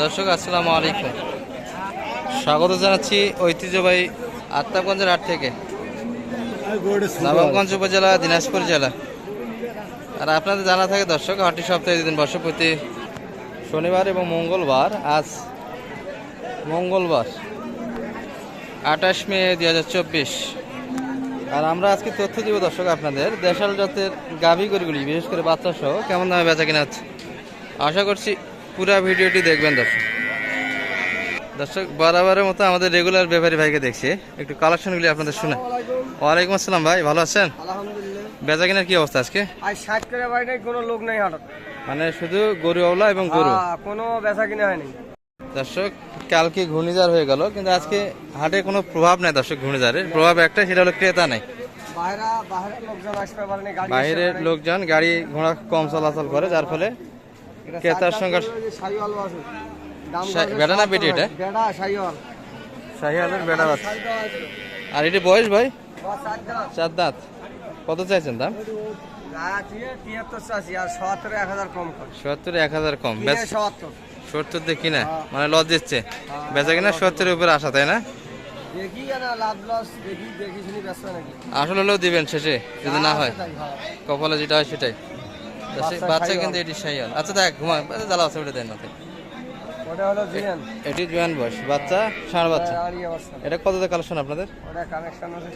দর্শক, আসসালামু আলাইকুম। স্বাগত জানাচ্ছি ঐতিহ্যবাহী আত্মাগঞ্জের হাট থেকে। নবাবগঞ্জ উপজেলা, দিনাজপুর জেলা। আর আপনাদের জানা থাকে দর্শক, হাটটি সপ্তাহে দিন বর্ষ শনিবার এবং মঙ্গলবার, আজ মঙ্গলবার, আঠাশ মে দুই হাজার চব্বিশ। আর আমরা আজকে তথ্য দিব দর্শক আপনাদের, দেশাল জাতের গাভী গরুগুলি, বিশেষ করে বাচ্চা সহ কেমন দামে বেচা কিনা আশা করছি পুরো ভিডিওটি দেখবেন দর্শক। দর্শক বরাবরের মতো আমাদের রেগুলার ব্যাপারী ভাইকে দেখছি। একটু কালেকশনগুলি আপনাদের শুনে। ওয়ালাইকুম আসসালাম ভাই ভালো আছেন? আলহামদুলিল্লাহ। বেচা কিনার কি অবস্থা আজকে? কোনো লোক নাই হঠাৎ। মানে শুধু গরু আওলা এবং গরু? কোনো বেচা কিনা হয়নি। দর্শক কালকে ঘূর্ণিঝড় হয়ে গেল কিন্তু আজকে হাটে কোনো প্রভাব নাই দর্শক ঘূর্ণিঝড়ের। প্রভাব একটা সেটা হলো ক্রেতা নাই। বাইরা বাইরের লোকজন আসতে পারেনি গাড়ি বাইরের লোকজন গাড়ি ঘোড়া কম চলাচল করে যার ফলে ক্রেতার সংখ্যা- আছে বেটা না 70 বেটি এটা? বেটা বাচ্চা। আর এটি বয়স ভাই। চার দাঁত। কত চাইছেন দাম? সত্তর এক হাজার কম সত্তর দিয়ে কিনা? মানে লস দিচ্ছে। বেচা কিনা সত্তরের উপরে আসা তাই না? আসলে হলেও দিবেন শেষে যদি না হয়। হ্যাঁ। কপালে যেটা হয় সেটাই। বাচ্চা বাচ্চা কিন্তু এটি শাহিয়াল আচ্ছা দেখ ঘুমা জ্বালা আছে ওটা দেন না ওটা হলো জিয়ান। এটি জোয়ান বয়স বাচ্চা ষাঁড় বাচ্চা। এটা কততে কালেকশন আপনাদের? আছে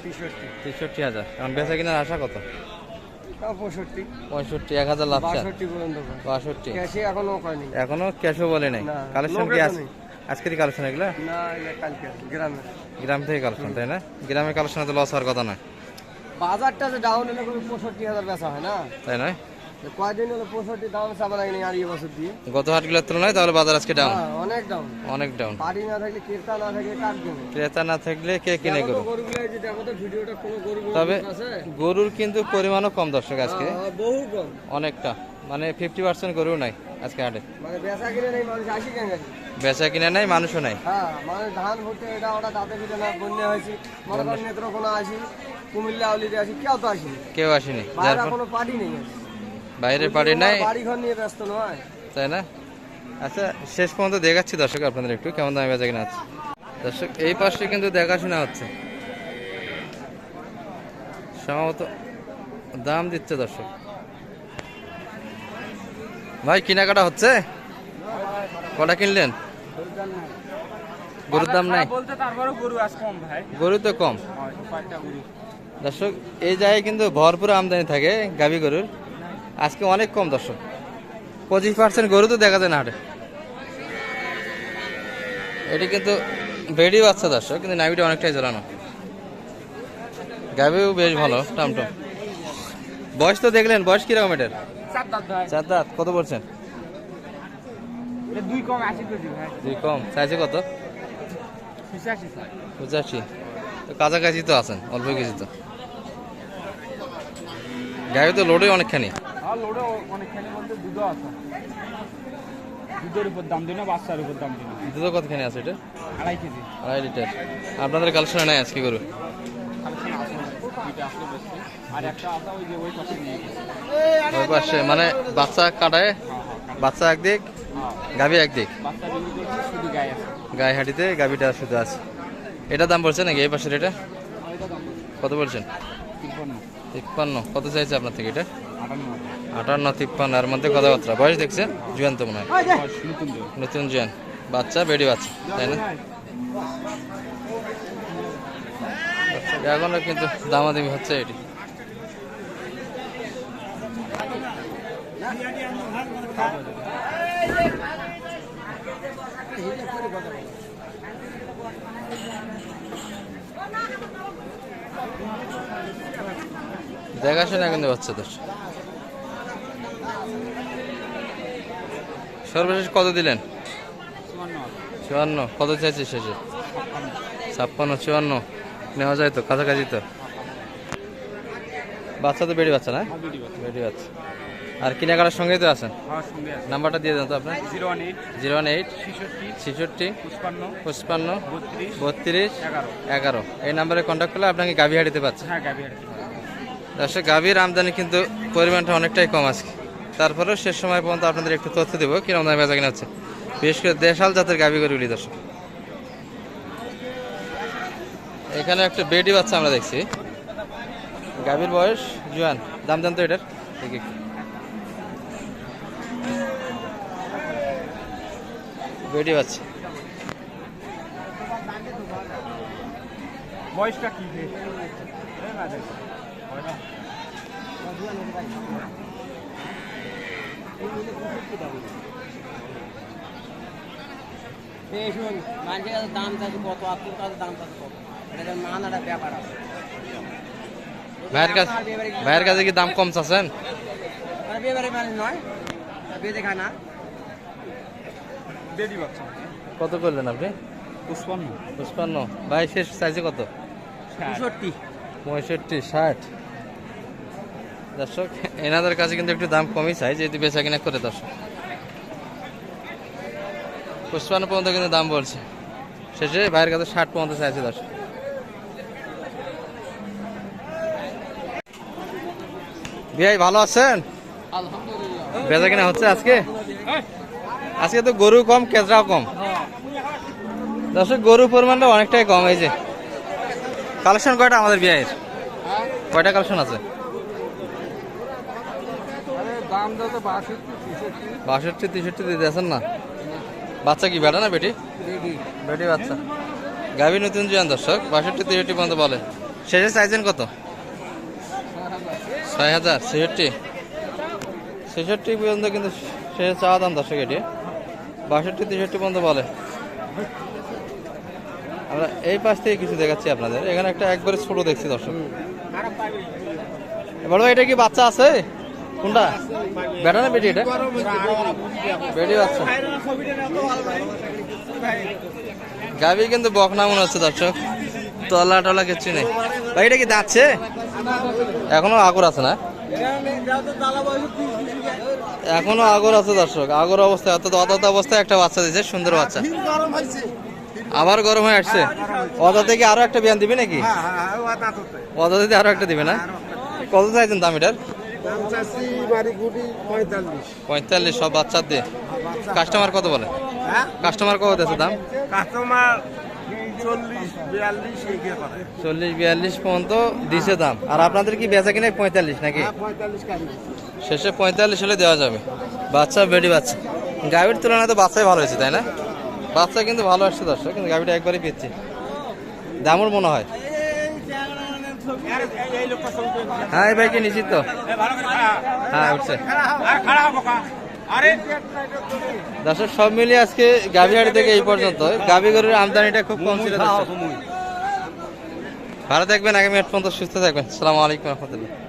তেষট্টি। হাজার। এখন বেচা কিনার আশা কত? পঁয়ষট্টি। পঁয়ষট্টি এক হাজার লাভ বাষট্টি এখনও ক্যাশও বলে নাই। কালেকশন কি আজ- আজকেরই কালেকশন এগুলো? না এটা কালকে গ্রামে। গ্রাম থেকে কালেকশন তাই না? গ্রামে কালেকশনে তো লস হওয়ার কথা না বাজারটা যে ডাউন হলে পঁয়ষট্টি হাজার বেচা হয় না। তাই নয়? কয়দিন হলো পঁয়ষট্টি দাম চাপা লাগেনি আর এই বছর দিয়ে। গত হাটগুলোর তুলনায় তাহলে বাজার আজকে ডাউন হ্যাঁ, অনেক দাম অনেক ডাউন বাড়ি না থাকলে ক্রেতা না থাকলে কার কিনে ক্রেতা না থাকলে কে কিনে গরু গরুগুলো এই যে দেখো তো ভিডিওটা কোনো গরু গরু তবে গরুর কিন্তু পরিমাণও কম দর্শক আজকে। হ্যাঁ, বহু কম। অনেকটা। মানে ফিফটি পার্সেন্ট গরু নাই আজকে হাটে। মানে বেচা কিনে নেই মানুষ আসি কেন বেচা কিনে নাই মানুষও নাই। হ্যাঁ মানে ধান ভুট্টে এটা ওটা দাঁতে ফিরে না বন্যা হয়েছে। মনে করেন নেত্রকোনা আসি কুমিল্লা আউলিতে আসি কেউ তো আসেনি। কেউ আসেনি যার কোনো পার্টি নেই নাই বাড়ি ঘর নিয়ে ব্যস্ত নয়। তাই না? আচ্ছা শেষ পর্যন্ত দেখাচ্ছি দর্শক আপনাদের একটু কেমন দামে বেচা কিনা হচ্ছে। দর্শক এই পাশে কিন্তু দেখাশোনা হচ্ছে। সম্ভবত দাম দিচ্ছে দর্শক। ভাই কেনাকাটা হচ্ছে? কটা কিনলেন? গরুর দাম নাই। গরু আজ কম ভাই। গরু তো কম। দর্শক এই জায়গায় কিন্তু ভরপুর আমদানি থাকে গাভী গরুর। আজকে অনেক কম দর্শক। পঁচিশ পার্সেন্ট গরু তো দেখা যায় না হাটে। এটি কিন্তু বেড়ি বাচ্চা দর্শক কিন্তু নাভিটা অনেকটাই জ্বালানো। গাভিও বেশ ভালো টামটম। বয়স তো দেখলেন বয়স কীরকম এটার? চার দাঁত কত পড়ছেন? দুই কম দুই চাইছে কত? পঁচাশি তো কাছাকাছি তো আছেন অল্প কিছু তো। গাভি তো লোডে অনেকখানি। লোডে অনেকখানি বলতে দুধও আছে। দুধের উপর দাম দিই না বাচ্চার উপর দাম দিই না দুধও কতখানি আছে এটা? আড়াই কেজি। আড়াই লিটার। আপনাদের কালেকশনে নাই আজকে গরু? ওই পাশে মানে বাচ্চা কাটায় হ্যাঁ হ্যাঁ বাচ্চা একদিক হ্যাঁ। গাভি একদিক? গায়ে হাঁটিতে গাভিটা শুধু আছে। এটা দাম পড়ছে নাকি এই পাশের এটা? কত বলছেন তিপ্পান্ন। কত চাইছে আপনার থেকে এটা? আটান্ন, তিপ্পান্ন, এর মধ্যে কথাবার্তা। বয়স দেখছেন? জুয়ান তো মনে হয়। নতুন জুয়ান। বাচ্চা, বেডি বাচ্চা, তাই না? এখনও কিন্তু দামাদামি হচ্ছে এটি। দেখাশোনা কিন্তু হচ্ছে তোর সর্বশেষ কত দিলেন? চুয়ান্ন। কত চাইছে শেষে? ছাপ্পান্ন চুয়ান্ন। নেওয়া যায় তো কাছাকাছি তো? বাচ্চা তো বেড়ি বাচ্চা না? হ্যাঁ বিডি বাচ্চা। আর কেনাকাটার সঙ্গেই তো আছেন? হ্যাঁ সঙ্গে আছে। নাম্বারটা দিয়ে দেন তো আপনার। Zero one eight. Zero one eight. ছেষট্টি। পঁচপান্ন। বত্রিশ। এগারো। এই নাম্বারে কন্ট্যাক্ট করলে আপনাকে গাভি হাঁটিতে পাচ্ছে। গাভি হাট দর্শক গাভীর আমদানি কিন্তু পরিমাণটা অনেকটাই কম আজকে। তারপরেও শেষ সময় পর্যন্ত আপনাদের একটু তথ্য দেবো কীরকম দামে বেচা কিনা হচ্ছে। বিশেষ করে দেশাল জাতের গাভী গরুগুলি দর্শক। এখানে একটা বেডি বাচ্চা আমরা দেখছি। গাভীর বয়স, জুয়ান, দাম জানতো এটার? বেডি বাচ্চা। বয়সটা কি? রে? শুন মানুষের কাছে দাম চাচ্ছে কত আপনার কাছে দাম চাচ্ছে কত এটা মান একটা ব্যাপার আছে ভাইয়ের কাছে ভাইয়ের কাছে কি দাম কম চাচ্ছেন মানুষ নয় বেঁধে খায় না কত করলেন আপনি? পুষ্পান্ন পুষ্পান্ন ভাই শেষ চাইছে কত? পঁয়ষট্টি। পঁয়ষট্টি ষাট। দর্শক এনাদের কাছে কিন্তু একটু দাম কমই চাই যেহেতু বেচা কিনা করে দর্শক। পুষ্পান্ন পর্যন্ত কিন্তু দাম বলছে। শেষে ভাইয়ের কাছে ষাট পর্যন্ত চাইছে দর্শক। ভাই ভালো আছেন? বেচা কিনা হচ্ছে আজকে? আজকে তো গরু কম কেঁচড়াও কম। দর্শক গরুর পরিমাণটা অনেকটাই কম এই যে। কালেকশন কয়টা আমাদের বিয়ের কয়টা কালেকশন আছে? বাষট্টি তেষট্টি দিতে আছেন না? বাচ্চা কি বেটা না বেটি? বেটি। বাচ্চা। গাভী নতুন জোয়ান দর্শক বাষট্টি তেষট্টি পর্যন্ত বলে। শেষে চাইছেন কত? ছয় হাজার ছেষট্টি। ছেষট্টি পর্যন্ত কিন্তু শেষে চাওয়া দাম দর্শক এটি। বাষট্টি তেষট্টি পর্যন্ত বলে। আমরা এই পাশ থেকে কিছু দেখাচ্ছি আপনাদের। এখানে একটা একবারে ছোট দেখছি দর্শক। বড় এটা কি বাচ্চা আছে? কোনটা? বেটা না বেটি এটা? বেটি বাচ্চা। গাবি কিন্তু বকনা মনে হচ্ছে দর্শক। তলা টলা কিছু নেই। ভাই এটা কি দাঁতছে? এখনও আগর আছে না? এখনও আগর আছে দর্শক। আগর অবস্থায় অর্থাৎ অদাত অবস্থায় একটা বাচ্চা দিয়েছে সুন্দর বাচ্চা। আবার গরম হয়ে আসছে। অদা থেকে আরও একটা বিয়ান দিবি নাকি? অদা থেকে আরও একটা দিবে না? কত চাইছেন দাম এটার? পঁয়তাল্লিশ। সব বাচ্চার দিয়ে? কাস্টমার কত বলে? কাস্টমার কত দিয়েছে দাম? কাস্টমার চল্লিশ বিয়াল্লিশ চল্লিশ পর্যন্ত দিছে দাম। আর আপনাদের কি বেচা কিনে পঁয়তাল্লিশ নাকি? শেষে পঁয়তাল্লিশ হলে দেওয়া যাবে। বাচ্চা বেডি বাচ্চা। গাভীর তুলনায় তো বাচ্চাই ভালো হয়েছে তাই না? বাচ্চা কিন্তু ভালো আসছে দর্শক কিন্তু গাভীটা একবারই পেয়েছে। দামর মনে হয়। হ্যাঁ ভাই, কি নিশ্চিত? তো। হ্যাঁ উঠছে। দর্শক, সব মিলিয়ে আজকে গাভীহাট থেকে এই পর্যন্ত। গাভী গরুর আমদানিটা খুব কম ছিল ভালো থাকবেন, আগামী এক পর্যন্ত সুস্থ থাকবেন। সালামু আলাইকুম রহমতুল্লাহ।